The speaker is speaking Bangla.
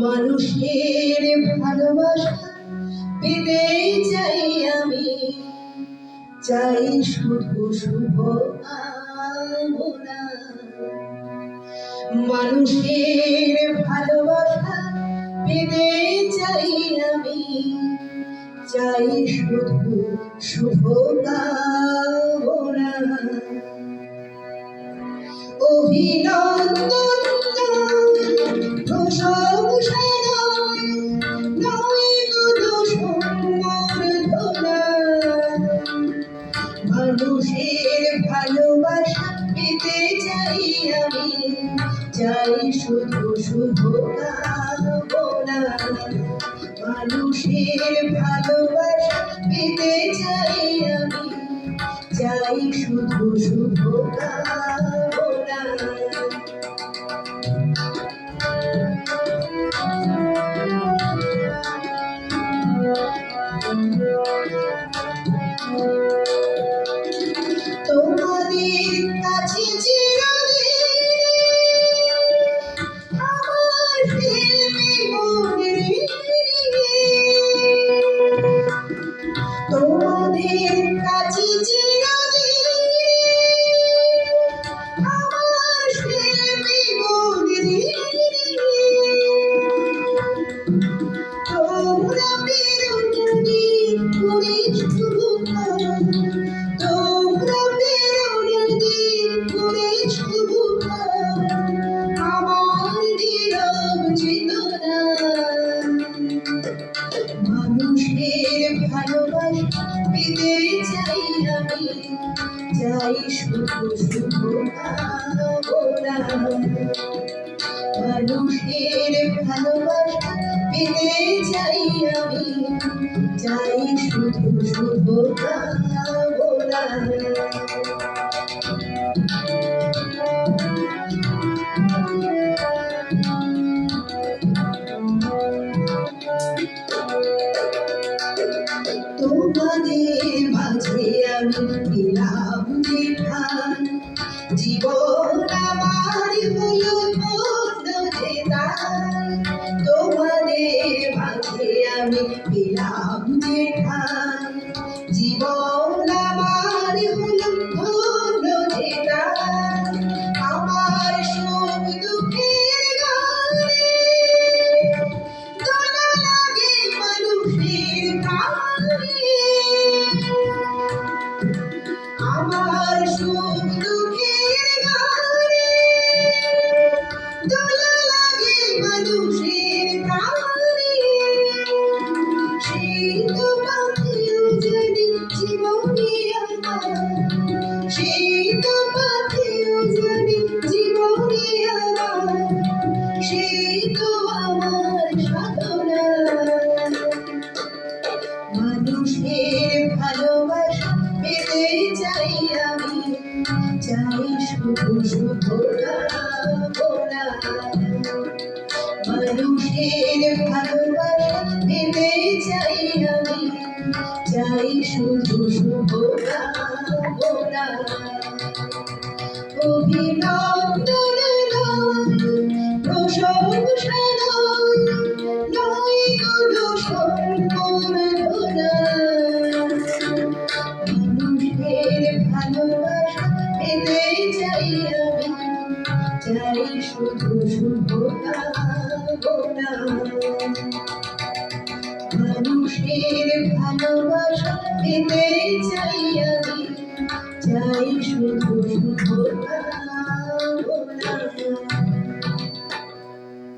মানুষের ভালোবাসা পেতে চাই আমি। চাই শুধু শুভ কামনা। মানুষের ভালোবাসা পেতে চাই আমি। চাই শুধু শুভ কামনা অভিনন্দন চাই শুধু কামনা মানুষের ভালোবাসা পেতে চাই আমি। চাই শুধু তোমাদের ভালোবাসা চাই আমি, চাই শুধু শুধু মানুষের ভালোবাসা পেতে চাই আমি, চাই শুধু শুধু কামনা আমি দিলাম যেখান সেই তো ভালোবাসা পেতে চাই আমি। চাই শুধু কামনা মানুষের ভালোবাসা পেতে চাই আমি। চাই শুধু শুভ শুধু কামনা মানুষের ভালোবাসা পেতে চাই।